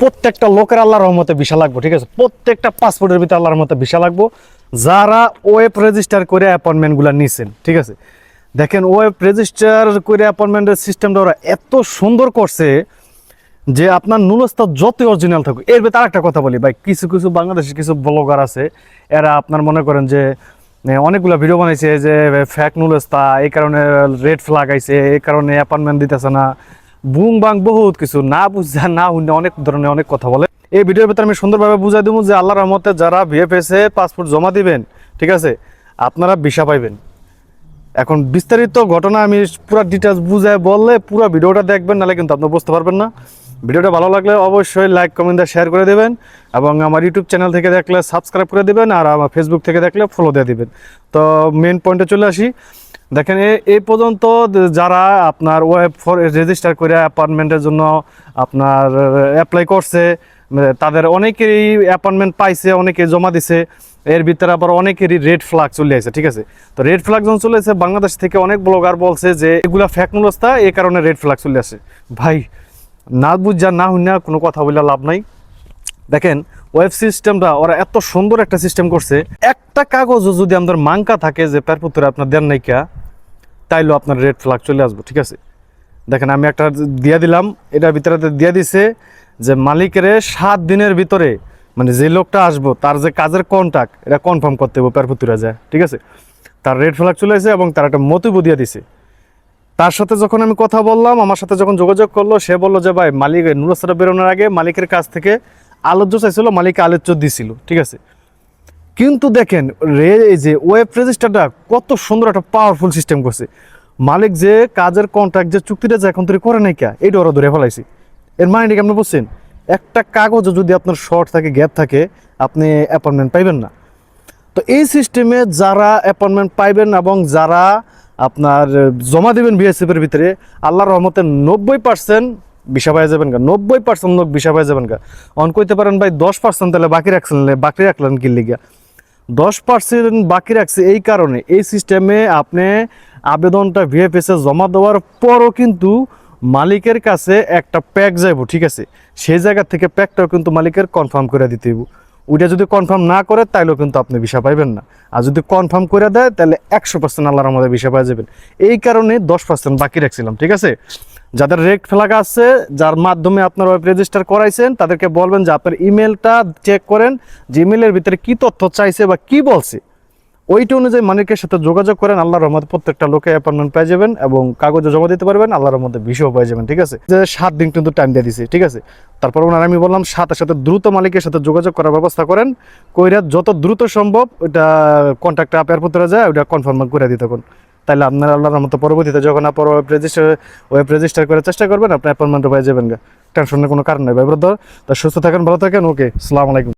প্রত্যেকটা লোকের আল্লাহর রহমতে ভিসা লাগবে, ঠিক আছে? প্রত্যেকটা পাসপোর্টের ভিতরে আল্লাহর রহমতে ভিসা লাগবো। যারা ওয়েব রেজিস্টার করে অ্যাপয়েন্টমেন্টগুলো নিছেন, ঠিক আছে? দেখেন ওয়েব রেজিস্টার করে অ্যাপয়েন্টমেন্টের সিস্টেমটা ওরা এত সুন্দর করছে যে আপনার নুলস্তা যতই অরিজিনাল থাকুক, এর ভেতরে আরেকটা কথা বলি, ভাই, কিছু কিছু বাংলাদেশের কিছু ব্লগার আছে, এরা আপনার মনে করেন যে অনেকগুলো ভিডিও বানাইছে যে ফ্যাক নুলস্তা এই কারণে রেড ফ্ল্যাগ আইছে, এই কারণে অ্যাপয়েন্টমেন্ট দিতেছে না। বুং বাং বহুত কিছু না বুঝা, না শুনে অনেক ধরনের অনেক কথা বলে। এই ভিডিওর ভিতরে আমি সুন্দরভাবে বুঝাই দেবো যে আল্লাহর রহমতে যারা ভিএফএসে পাসপোর্ট জমা দিবেন, ঠিক আছে, আপনারা ভিসা পাইবেন। এখন বিস্তারিত ঘটনা আমি পুরো ডিটেলস বুঝায় বললে পুরো ভিডিওটা দেখবেন, নাহলে কিন্তু আপনি বুঝতে পারবেন না। ভিডিওটা ভালো লাগলে অবশ্যই লাইক কমেন্ট শেয়ার করে দেবেন এবং আমার ইউটিউব চ্যানেল থেকে দেখলে সাবস্ক্রাইব করে দেবেন আর আমার ফেসবুক থেকে দেখলে ফলো দিয়ে দেবেন। তো মেন পয়েন্টে চলে আসি। দেখেন এই পর্যন্ত যারা আপনার ওয়েব ফর রেজিস্টার করে অ্যাপার্টমেন্টের জন্য আপনার অ্যাপ্লাই করছে তাদের অনেকেরই অ্যাপয়েন্টমেন্ট পাইছে, অনেকে জমা দিছে, এর ভিতরে আবার অনেকেরই রেড ফ্ল্যাগ চলে আসে, ঠিক আছে? তো রেড ফ্ল্যাগ যখন চলে আসে, বাংলাদেশ থেকে অনেক ব্লগার বলছে যে, এগুলা ফ্যাক নুলস্তা এই কারণে রেড ফ্ল্যাগ চলে আসে। ভাই, না বুঝা, না হুই না কোনো কথা বলে লাভ নাই। দেখেন ওয়েব সিস্টেমটা ওরা এত সুন্দর একটা সিস্টেম করছে। একটা কাগজও যদি আমাদের মাঙ্কা থাকে যে পেরপুত্রে আপনার দেন নাইকা তাইলেও আপনার রেড ফ্ল্যাগ চলে আসব, ঠিক আছে? দেখেন, আমি একটা দিয়ে দিলাম এটার ভিতরে দিয়ে দিছে যে মালিকের সাত দিনের ভিতরে মানে যে লোকটা আসব, তার যে কাজের কন্ট্যাক্ট এটা কনফার্ম করতে হবে পেরপুতুরা যায়, ঠিক আছে? তার রেড ফ্ল্যাগ চলে এসে এবং তার একটা মতিবু দিয়ে দিছে। তার সাথে যখন আমি কথা বললাম, আমার সাথে যখন যোগাযোগ করল, সে বলল যে, ভাই, মালিক নুরস্তারা বেরোনোর আগে মালিকের কাছ থেকে আলোচ্য চাইছিল মালিক আলোচ্য দিছিল, ঠিক আছে? কিন্তু দেখেন, রে, এই যে ওয়েব রেজিস্টারটা কত সুন্দর একটা পাওয়ারফুল সিস্টেম করছে। মালিক যে কাজের কন্ট্রাক্ট যে চুক্তিটা যে এখন তৈরি করে নাই কে, এইটা ওরা ধরে ফেলাইছি। এর মানে কি আপনি বুঝছেন? একটা কাগজে যদি আপনার শর্ট থাকে গ্যাপ থাকে, আপনি অ্যাপয়েন্টমেন্ট পাইবেন না। তো এই সিস্টেমে যারা অ্যাপয়েন্টমেন্ট পাইবেন এবং যারা আপনার জমা দেবেন বিএসএফ এর ভিতরে, আল্লাহর রহমতে নব্বই পার্সেন্ট বিষা পাই যাবেন গা। নব্বই পার্সেন্ট লোক বিষা পাই যাবেন গা। অন কইতে পারেন ভাই, দশ পার্সেন্ট তাহলে বাকি রাখছেন, বাকি রাখলেন কি লিগা? দশ পার্সেন্ট বাকি রাখছে এই কারণে। এই সিস্টেমে আপনি আবেদনটা ভিএফএসে জমা দেওয়ার পরও কিন্তু মালিকের কাছে একটা প্যাক যাইব, ঠিক আছে? সেই জায়গা থেকে প্যাকটাও কিন্তু মালিকের কনফার্ম করে দিতে হইব। ওইটা যদি কনফার্ম না করে, তাইলেও কিন্তু আপনি ভিসা পাইবেন না। আর যদি কনফার্ম করে দেয় তাহলে একশো পার্সেন্ট আল্লাহর আমাদের ভিসা পাই যাবেন। এই কারণে দশ পার্সেন্ট বাকি রাখছিলাম, ঠিক আছে? যাদের রেড ফ্ল্যাগ আছে, যার মাধ্যমে আপনার ওয়েব রেজিস্টার করাইছেন, তাদেরকে বলবেন যে আপনার ইমেলটা চেক করেন, যে ইমেলের ভিতরে কি তথ্য চাইছে বা কি বলছে। ওইটা অনুযায়ী মালিকের সাথে যোগাযোগ করেন, আল্লাহর রহমতে প্রত্যেকটা লোকে অ্যাপয়েন্টমেন্ট পেয়ে যাবেন এবং কাগজে জমা দিতে পারবেন, আল্লাহর রহমতে বিষয়ও পেয়ে যাবেন, ঠিক আছে? যে সাত দিন কিন্তু টাইম দিয়ে দিছে, ঠিক আছে? তারপর ওনার আমি বললাম, সাথে সাথে দ্রুত মালিকের সাথে যোগাযোগ করার ব্যবস্থা করেন, কইরা যত দ্রুত সম্ভব ওইটা কন্ট্যাক্টটা আপের পত্রে যায়, ওইটা কনফার্ম করে দিতে কোন তাহলে আপনার আল্লাহর মতো পরবর্তীতে যখন আপনার ওয়েব রেজিস্টার ওয়েব রেজিস্টার করার চেষ্টা করবেন আপনি অ্যাপয়েন্টমেন্টও পেয়ে যাবেন টেনশনের কোনো কারণ নেই, ভাই ব্রদর তা সুস্থ থাকেন, ভালো থাকেন ওকে সালাম আলাইকুম।